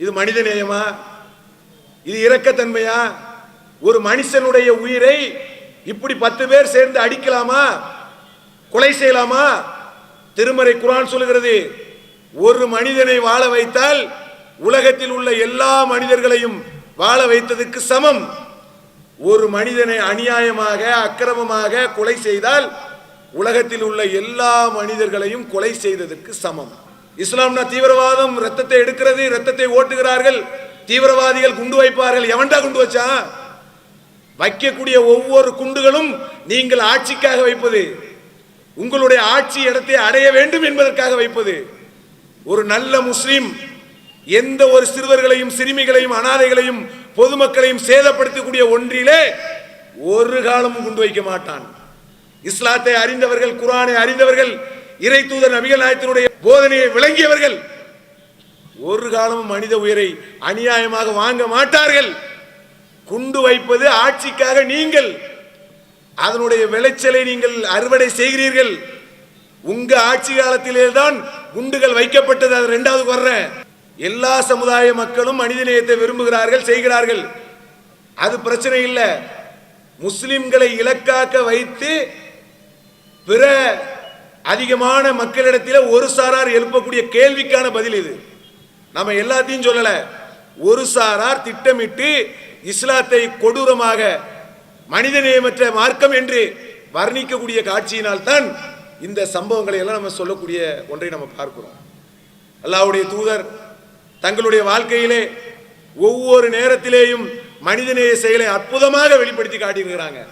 இது மனித நேயமா? இது இரக்கத்தன்மையா? ஒரு மனுஷனுடைய உயிரை இப்படி பத்து பேர் சேர்ந்து அடிக்கலாமா? கொலை செய்யலாமா? திருமறை குரான் சொல்லுகிறது ஒரு மனிதனை வாழ வைத்தால் உலகத்தில் உள்ள எல்லா மனிதர்களையும் வாழ வைத்ததுக்கு சமம். ஒரு மனிதனை அநியாயமாக அக்கிரமமாக கொலை செய்தால் உலகத்தில் உள்ள எல்லா மனிதர்களையும் கொலை செய்ததற்கு சமம். இஸ்லாம்னா தீவிரவாதம் ரத்தத்தை எடுக்கிறது ரத்தத்தை ஓட்டுகிறார்கள் தீவிரவாதிகள் குண்டு வைப்பார்கள். எவன்டா குண்டு வச்சான் வைக்கக்கூடிய ஒவ்வொரு குண்டுகளும் நீங்கள் ஆட்சிக்காக வைப்பது. உங்களுடைய ஆட்சி இடத்தை அடைய வேண்டும் என்பதற்காக வைப்பது. ஒரு நல்ல முஸ்லீம் எந்த ஒரு சிறுவர்களையும் சிறுமிகளையும் அனாதைகளையும் பொதுமக்களையும் சேதப்படுத்தக்கூடிய ஒன்றிலே ஒரு காலமும் கொண்டு வைக்க மாட்டான். இஸ்லாத்தை அறிந்தவர்கள் குரானை அறிந்தவர்கள் இறை தூதர் நபிகள் நாயத்தினுடைய போதனையை விளங்கியவர்கள் ஒரு காலமும் மனித உயிரை அநியாயமாக வாங்க மாட்டார்கள். குண்டு வைப்பது ஆட்சிக்காக நீங்கள் அதனுடைய விளைச்சலை நீங்கள் அறுவடை செய்கிறீர்கள். உங்க ஆட்சி காலத்திலே தான் குண்டுகள் வைக்கப்பட்டது அது ரெண்டாவது வர்றேன் எல்லா சமுதாய மக்களும் மனிதநேயத்தை விரும்புகிறார்கள் செய்கிறார்கள். அது பிரச்சனை இல்லை. முஸ்லிம்களை இலக்காக்க வைத்து பிற அதிகமான மக்களிடத்தில் ஒரு சாரார் எழுப்பக்கூடிய கேள்விக்கான பதில் இது. நம்ம எல்லாத்தையும் சொல்லல. ஒரு சாரார் திட்டமிட்டு இஸ்லாத்தை கொடூரமாக மனிதநேயமற்ற மார்க்கம் என்று வர்ணிக்கக்கூடிய காட்சியினால் தான் இந்த சம்பவங்களை எல்லாம் நம்ம சொல்லக்கூடிய ஒன்றை நம்ம பார்க்கிறோம். அல்லாவுடைய தூதர் தங்களுடைய வாழ்க்கையிலே ஒவ்வொரு நேரத்திலேயும் மனிதநேய செயலை அற்புதமாக வெளிப்படுத்தி காட்டியிருக்கிறாங்க.